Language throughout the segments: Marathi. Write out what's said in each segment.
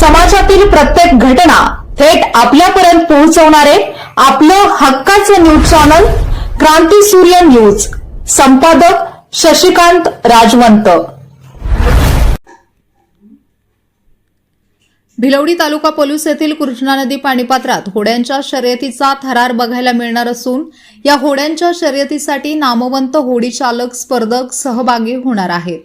समाजातील प्रत्येक घटना थेट आपल्यापर्यंत पोहोचवणारे आपलं हक्काचं न्यूज चॅनल क्रांती सूर्य न्यूज. संपादक शशिकांत राजवंत. भिलवडी तालुका पोलीस येथील कृष्णा नदी पाणीपात्रात होड्यांच्या शर्यतीचा थरार बघायला मिळणार असून या होड्यांच्या शर्यतीसाठी नामवंत होडी चालक स्पर्धक सहभागी होणार आहेत.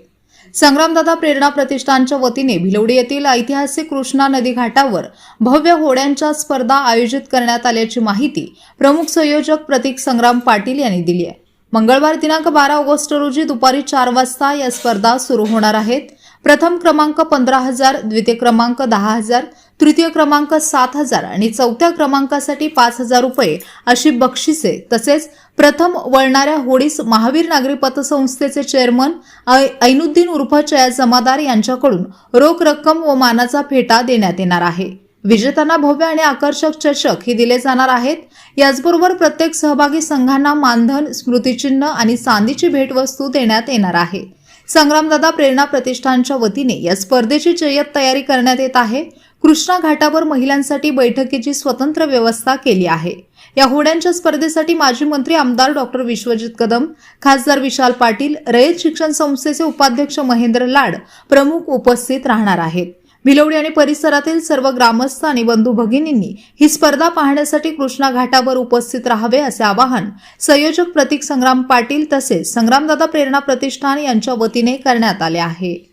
संग्रामदादा प्रेरणा प्रतिष्ठानच्या वतीने भिलवडी येथील ऐतिहासिक कृष्णा नदी घाटावर भव्य होड्यांच्या स्पर्धा आयोजित करण्यात आल्याची माहिती प्रमुख संयोजक प्रतीक संग्राम पाटील यांनी दिली आहे. मंगळवार दिनांक बारा ऑगस्ट रोजी दुपारी चार वाजता या स्पर्धा सुरू होणार आहेत. प्रथम क्रमांक पंधरा हजार द्वितीय क्रमांक दहा हजार तृतीय क्रमांक सात हजार आणि चौथ्या क्रमांकासाठी पाच हजार रुपये अशी बक्षिसे तसेच प्रथम वळणाऱ्या होडीस महावीर नागरी पतसंस्थेचे चेअरमन ऐनुद्दीन उर्फ चया जमादार यांच्याकडून रोख रक्कम व मानाचा फेटा देण्यात येणार आहे. विजेत्यांना भव्य आणि आकर्षक चषक हे दिले जाणार आहेत. याचबरोबर प्रत्येक सहभागी संघांना मानधन स्मृतिचिन्ह आणि चांदीची भेटवस्तू देण्यात येणार आहे. संग्रामदादा प्रेरणा प्रतिष्ठानच्या वतीने या स्पर्धेची जय्यत तयारी करण्यात येत आहे. कृष्णा घाटावर महिलांसाठी बैठकीची स्वतंत्र व्यवस्था केली आहे. या होड्यांच्या स्पर्धेसाठी माजी मंत्री आमदार डॉक्टर विश्वजित कदम खासदार विशाल पाटील रयत शिक्षण संस्थेचे उपाध्यक्ष महेंद्र लाड प्रमुख उपस्थित राहणार आहेत. भिलवडी आणि परिसरातील सर्व ग्रामस्थ आणि बंधू भगिनींनी ही स्पर्धा पाहण्यासाठी कृष्णा घाटावर उपस्थित राहावे असे आवाहन संयोजक प्रतीक संग्राम पाटील तसेच संग्रामदादा प्रेरणा प्रतिष्ठान यांच्या वतीने करण्यात आले आहे.